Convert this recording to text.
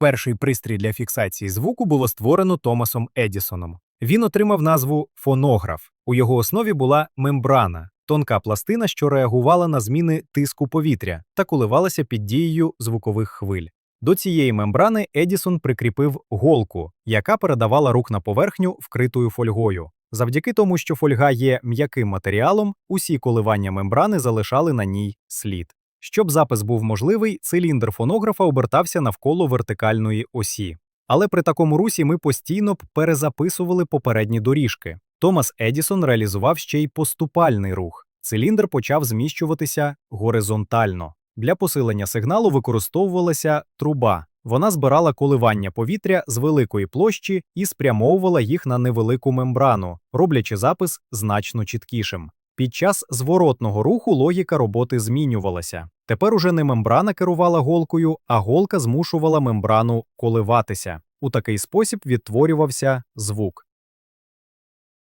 Перший пристрій для фіксації звуку було створено Томасом Едісоном. Він отримав назву фонограф. У його основі була мембрана, тонка пластина, що реагувала на зміни тиску повітря та коливалася під дією звукових хвиль. До цієї мембрани Едісон прикріпив голку, яка передавала рух на поверхню, вкритою фольгою. Завдяки тому, що фольга є м'яким матеріалом, усі коливання мембрани залишали на ній слід. Щоб запис був можливий, циліндр фонографа обертався навколо вертикальної осі. Але при такому русі ми постійно б перезаписували попередні доріжки. Томас Едісон реалізував ще й поступальний рух. Циліндр почав зміщуватися горизонтально. Для посилення сигналу використовувалася труба. Вона збирала коливання повітря з великої площі і спрямовувала їх на невелику мембрану, роблячи запис значно чіткішим. Під час зворотного руху логіка роботи змінювалася. Тепер уже не мембрана керувала голкою, а голка змушувала мембрану коливатися. У такий спосіб відтворювався звук.